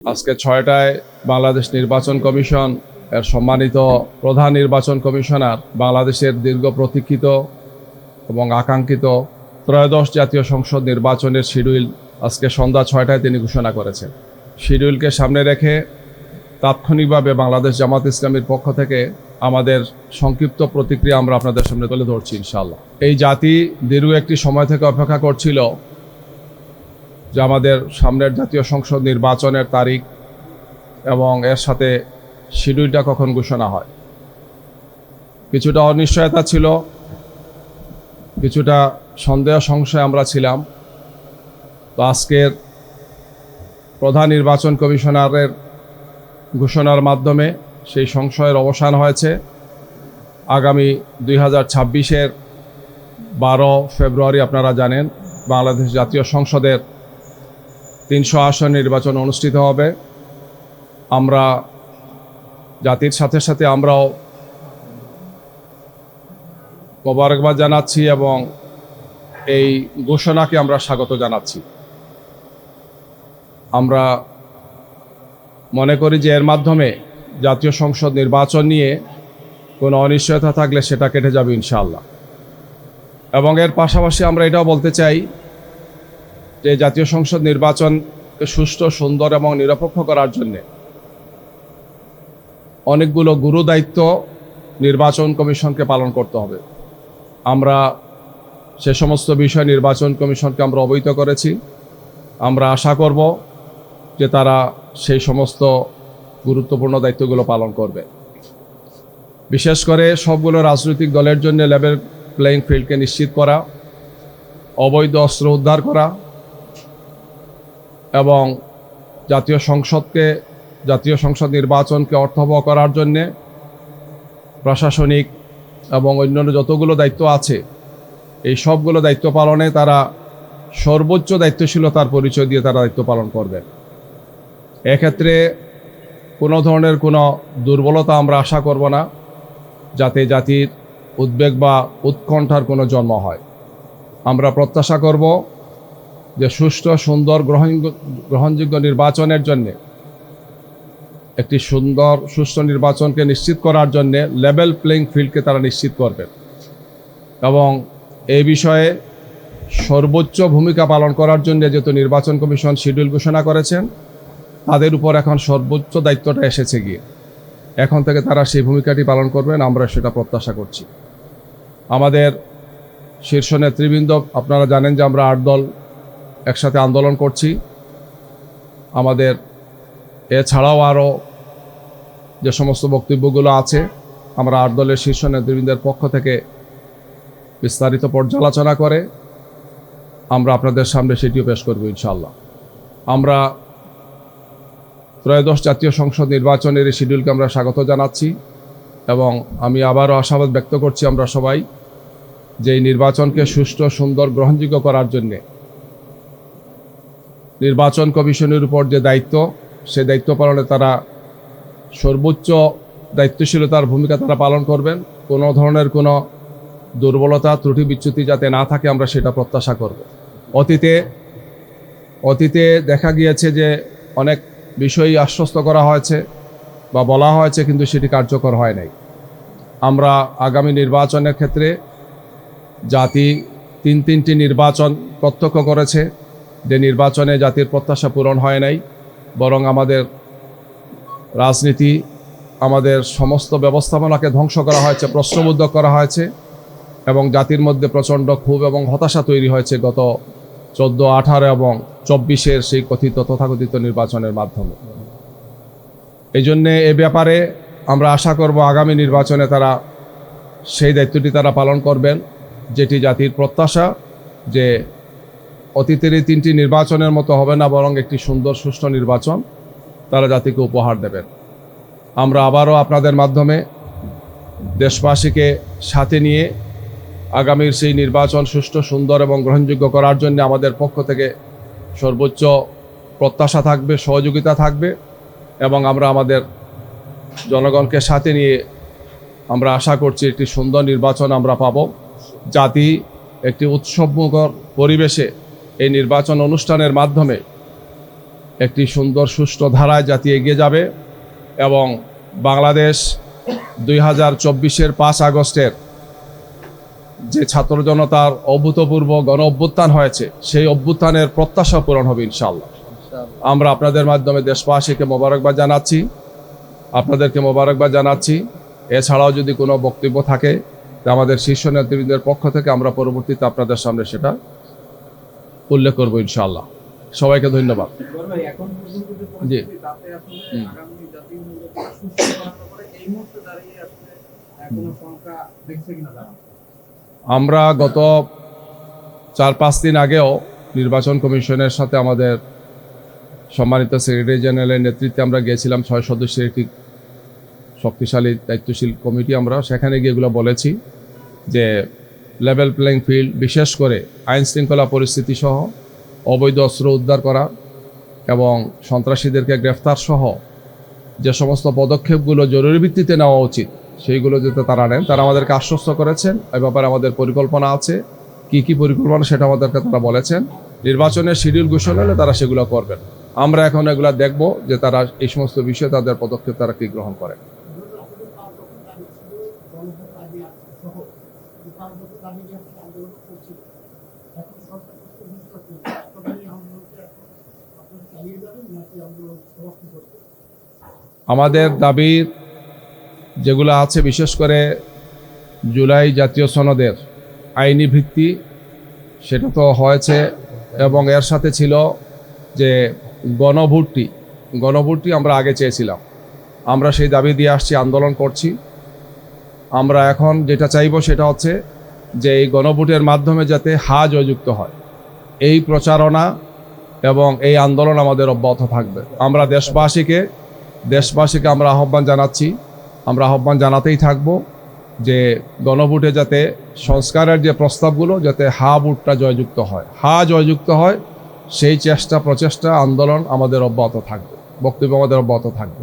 আজকে ছয়টায় বাংলাদেশ নির্বাচন কমিশন, এর সম্মানিত প্রধান নির্বাচন কমিশনার, বাংলাদেশের দীর্ঘ প্রতীক্ষিত এবং আকাঙ্ক্ষিত ত্রয়োদশ জাতীয় সংসদ নির্বাচনের শিডিউল আজকে সন্ধ্যা ছয়টায় তিনি ঘোষণা করেছেন। শিডিউলকে সামনে রেখে তাৎক্ষণিকভাবে বাংলাদেশ জামাত ইসলামীর পক্ষ থেকে আমাদের সংক্ষিপ্ত প্রতিক্রিয়া আমরা আপনাদের সামনে তুলে ধরছি ইনশাআল্লাহ। এই জাতি দীর্ঘ একটি সময় থেকে অপেক্ষা করছিল যে আমাদের সামনের জাতীয় সংসদ নির্বাচনের তারিখ এবং এর সাথে শিডিউলটা কখন ঘোষণা হয়। কিছুটা অনিশ্চয়তা ছিল, কিছুটা সন্দেহ সংশয় আমরা ছিলাম। তো আজকের প্রধান নির্বাচন কমিশনারের ঘোষণার মাধ্যমে সেই সংশয়ের অবসান হয়েছে। আগামী দুই হাজার ছাব্বিশের বারো ফেব্রুয়ারি আপনারা জানেন, বাংলাদেশ জাতীয় সংসদের তিনশো আসন নির্বাচন অনুষ্ঠিত হবে। আমরা জাতির সাথে সাথে আমরাও মোবারকবাদ জানাচ্ছি এবং এই ঘোষণাকে আমরা স্বাগত জানাচ্ছি। আমরা মনে করি যে এর মাধ্যমে জাতীয় সংসদ নির্বাচন নিয়ে কোনো অনিশ্চয়তা থাকলে সেটা কেটে যাবে ইনশাআল্লাহ। এবং এর পাশাপাশি আমরা এটাও বলতে চাই যে জাতীয় সংসদ নির্বাচনকে সুষ্ঠু, সুন্দর এবং নিরপেক্ষ করার জন্যে অনেকগুলো গুরু দায়িত্ব নির্বাচন কমিশনকে পালন করতে হবে। আমরা সে সমস্ত বিষয় নির্বাচন কমিশনকে আমরা অবহিত করেছি। আমরা আশা করব যে তারা সেই সমস্ত গুরুত্বপূর্ণ দায়িত্বগুলো পালন করবে। বিশেষ করে সবগুলো রাজনৈতিক দলের জন্য লেভেল প্লেয়িং ফিল্ডকে নিশ্চিত করা, অবৈধ অস্ত্র উদ্ধার করা এবং জাতীয় সংসদকে, জাতীয় সংসদ নির্বাচনকে অর্থবহ করার জন্যে প্রশাসনিক এবং অন্যান্য যতগুলো দায়িত্ব আছে, এই সবগুলো দায়িত্ব পালনে তারা সর্বোচ্চ দায়িত্বশীলতার পরিচয় দিয়ে তারা দায়িত্ব পালন করবে। এক্ষেত্রে কোনো ধরনের কোনো দুর্বলতা আমরা আশা করব না, যাতে জাতির উদ্বেগ বা উৎকণ্ঠার কোনো জন্ম হয়। আমরা প্রত্যাশা করব যে সুষ্ঠু, সুন্দর গ্রহণ গ্রহণযোগ্য নির্বাচনের জন্যে, একটি সুন্দর, সুষ্ঠু নির্বাচনকে নিশ্চিত করার জন্য লেভেল প্লেইং ফিল্ডকে তারা নিশ্চিত করবে। এবং এই বিষয়ে সর্বোচ্চ ভূমিকা পালন করার জন্য যেহেতু নির্বাচন কমিশন শিডিউল ঘোষণা করেছেন, তাদের উপর এখন সর্বোচ্চ দায়িত্বটা এসেছে গিয়ে। এখন থেকে তারা সেই ভূমিকাটি পালন করবেন, আমরা সেটা প্রত্যাশা করছি। আমাদের শীর্ষ নেতৃবৃন্দ, আপনারা জানেন যে আমরা আট দল একসাথে আন্দোলন করছি। আমাদের এছাড়াও আরও যে সমস্ত বক্তব্যগুলো আছে, আমরা আট দলের শীর্ষ নেতৃবৃন্দের পক্ষ থেকে বিস্তারিত পর্যালোচনা করে আমরা আপনাদের সামনে সেটিও পেশ করব ইনশাল্লাহ আমরা ত্রয়োদশ জাতীয় সংসদ নির্বাচনের এই শিডিউলকে আমরা স্বাগত জানাচ্ছি এবং আমি আবারও আশাবাদ ব্যক্ত করছি আমরা সবাই যে নির্বাচনকে সুষ্ঠু, সুন্দর, গ্রহণযোগ্য করার জন্যে নির্বাচন কমিশনের উপর যে দায়িত্ব, সে দায়িত্ব পালনে তারা সর্বোচ্চ দায়িত্বশীলতার ভূমিকা তারা পালন করবেন। কোনো ধরনের কোনো দুর্বলতা, ত্রুটি, বিচ্যুতি যাতে না থাকে, আমরা সেটা প্রত্যাশা করব। অতীতে অতীতে দেখা গিয়েছে যে অনেক বিষয়ই আশ্বস্ত করা হয়েছে বা বলা হয়েছে, কিন্তু সেটি কার্যকর হয় নাই। আমরা আগামী নির্বাচনের ক্ষেত্রে জাতি তিন তিনটি নির্বাচন প্রত্যক্ষ করেছে। যে নির্বাচনে জাতির প্রত্যাশা পূরণ হয় নাই, বরং আমাদের রাজনীতি, আমাদের সমস্ত ব্যবস্থাপনাকে ধ্বংস করা হয়েছে, প্রশ্নবুদ্ধ করা হয়েছে, এবং জাতির মধ্যে প্রচণ্ড ক্ষোভ এবং হতাশা তৈরি হয়েছে গত চোদ্দ, আঠারো এবং চব্বিশের সেই কথিত তথাকথিত নির্বাচনের মাধ্যমে। এই জন্যে এ ব্যাপারে আমরা আশা করব আগামী নির্বাচনে তারা সেই দায়িত্বটি তারা পালন করবেন, যেটি জাতির প্রত্যাশা যে অতীতের এই তিনটি নির্বাচনের মতো হবে না বরং একটি সুন্দর সুষ্ঠু নির্বাচন তারা জাতিকে উপহার দেবেন। আমরা আবারও আপনাদের মাধ্যমে দেশবাসীকে সাথে নিয়ে আগামীর সেই নির্বাচন সুষ্ঠু, সুন্দর এবং গ্রহণযোগ্য করার জন্য আমাদের পক্ষ থেকে সর্বোচ্চ প্রত্যাশা থাকবে, সহযোগিতা থাকবে এবং আমরা আমাদের জনগণকে সাথে নিয়ে আমরা আশা করছি একটি সুন্দর নির্বাচন আমরা পাব। জাতি একটি উৎসবমুখর পরিবেশে এই নির্বাচন অনুষ্ঠানের মাধ্যমে একটি সুন্দর সুষ্ঠু ধারায় জাতি এগিয়ে যাবে এবং বাংলাদেশ দুই হাজার চব্বিশের পাঁচ আগস্টের যে ছাত্র জনতার অভূতপূর্ব গণ অভ্যুত্থান হয়েছে সেই অভ্যুত্থানের প্রত্যাশা পূরণ হবে ইনশাল্লাহ আমরা আপনাদের মাধ্যমে দেশবাসীকে মোবারকবাদ জানাচ্ছি আপনাদেরকে মোবারকবাদ জানাচ্ছি। এছাড়াও যদি কোনো বক্তব্য থাকে তা আমাদের শীর্ষ নেতৃবৃন্দের পক্ষ থেকে আমরা পরবর্তীতে আপনাদের সামনে সেটা উল্লেখ করব ইনশাআল্লাহ। সবাইকে ধন্যবাদ। জি। আমরা গত চার পাঁচ দিন আগেও নির্বাচন কমিশনের সাথে আমাদের সম্মানিত সেক্রেটারি জেনারেলের নেতৃত্বে আমরা গিয়েছিলাম ছয় সদস্যের একটি শক্তিশালী দায়িত্বশীল কমিটি আমরা। সেখানে গিয়ে এগুলো বলেছি যে লেভেল প্লেইং ফিল্ড বিশেষ করে আইন শৃঙ্খলা পরিস্থিতি সহ অবৈধ অস্ত্র উদ্ধার করা এবং সন্ত্রাসীদেরকে গ্রেফতার সহ যে সমস্ত পদক্ষেপগুলো জরুরি ভিত্তিতে নেওয়া উচিত, সেইগুলো যাতে তারা নেন, তারা আমাদেরকে আশ্বস্ত করেছেন। এ ব্যাপারে আমাদের পরিকল্পনা আছে। কি কি পরিকল্পনা সেটা আমাদেরকে তারা বলেছেন। নির্বাচনের শিডিউল ঘোষণা হলে তারা সেগুলো করবেন। আমরা এখন এগুলো দেখব যে তারা এই সমস্ত বিষয়ে তাদের পদক্ষেপ তারা কি গ্রহণ করে। আমাদের দাবির যেগুলো আছে, বিশেষ করে জুলাই জাতীয় সনদের আইনি ভিত্তি, সেটা তো হয়েছে এবং এর সাথে ছিল যে গণভোটটি গণভোটটি আমরা আগে চেয়েছিলাম। আমরা সেই দাবি দিয়ে আসছি, আন্দোলন করছি। আমরা এখন যেটা চাইব সেটা হচ্ছে যে এই গণভোটের মাধ্যমে যাতে হা জয়যুক্ত হয়। এই প্রচারণা এবং এই আন্দোলন আমাদের অব্যাহত থাকবে। আমরা দেশবাসীকে দেশবাসীকে আমরা আহ্বান জানাচ্ছি। আমরা আহ্বান জানাতেই থাকব যে গণভোটে যাতে সংস্কারের যে প্রস্তাবগুলো, যাতে হা ভোটটা জয়যুক্ত হয়। হা জয়যুক্ত হয়, সেই চেষ্টা, প্রচেষ্টা, আন্দোলন আমাদের অব্যাহত থাকবে। বক্তব্য আমাদের অব্যাহত থাকবে।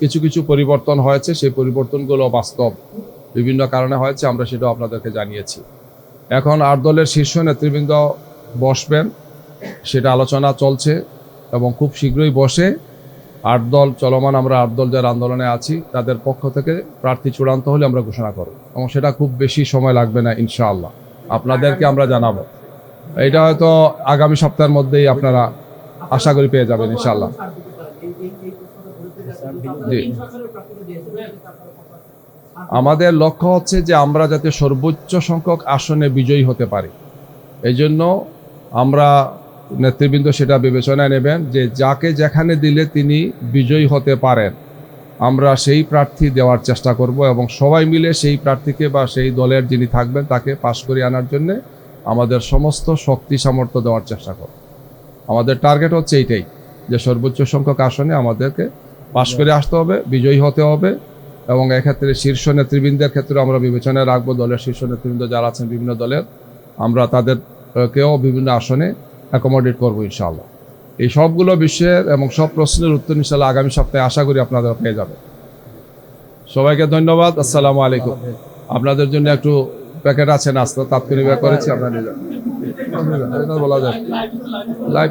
কিছু কিছু পরিবর্তন হয়েছে, সেই পরিবর্তনগুলো বাস্তব। বিভিন্ন কারণে হয়েছে, আমরা সেটাও আপনাদেরকে জানিয়েছি। এখন আট দলের শীর্ষ নেতৃবৃন্দ বসবেন, সেটা আলোচনা চলছে এবং খুব শীঘ্রই বসে আট দল, চলমান আমরা আট দল যারা আন্দোলনে আছি, তাদের পক্ষ থেকে প্রার্থী চূড়ান্ত হলে আমরা ঘোষণা করব এবং সেটা খুব বেশি সময় লাগবে না, ইনশাআল্লাহ। আপনাদেরকে আমরা জানাব। এটা হয়তো আগামী সপ্তাহের মধ্যেই আপনারা আশা করি পেয়ে যাবেন, ইনশাআল্লাহ। আমাদের লক্ষ্য হচ্ছে যে আমরা যাতে সর্বোচ্চ সংখ্যক আসনে বিজয়ী হতে পারি। এই জন্য আমরা নেতৃবৃন্দ সেটা বিবেচনায় নেবেন যে যাকে যেখানে দিলে তিনি বিজয়ী হতে পারেন, আমরা সেই প্রার্থী দেওয়ার চেষ্টা করব এবং সবাই মিলে সেই প্রার্থীকে বা সেই দলের যিনি থাকবেন তাকে পাশ করে আনার জন্যে আমাদের সমস্ত শক্তি সামর্থ্য দেওয়ার চেষ্টা করব। আমাদের টার্গেট হচ্ছে এইটাই যে সর্বোচ্চ সংখ্যক আসনে আমাদেরকে পাশ করে আসতে হবে বিজয়ী হতে হবে এবং এক্ষেত্রে শীর্ষ নেতৃবৃন্দের ক্ষেত্রে আমরা বিবেচনায় রাখব দলের শীর্ষ নেতৃবৃন্দ যারা আছেন বিভিন্ন দলের আমরা তাদেরকেও বিভিন্ন আসনে অ্যাকোমোডেট করব ইনশাআল্লাহ। এই সবগুলো বিষয়ের এবং সব প্রশ্নের উত্তর ইনশাল্লাহ আগামী সপ্তাহে আশা করি আপনারা পেয়ে যাবেন। সবাইকে ধন্যবাদ আসসালামু আলাইকুম। আপনাদের জন্য একটু প্যাকেট আছে নাস্তা তাৎক্ষণিক করেছি আপনারা নিয়ে বলা যায়। লাইভ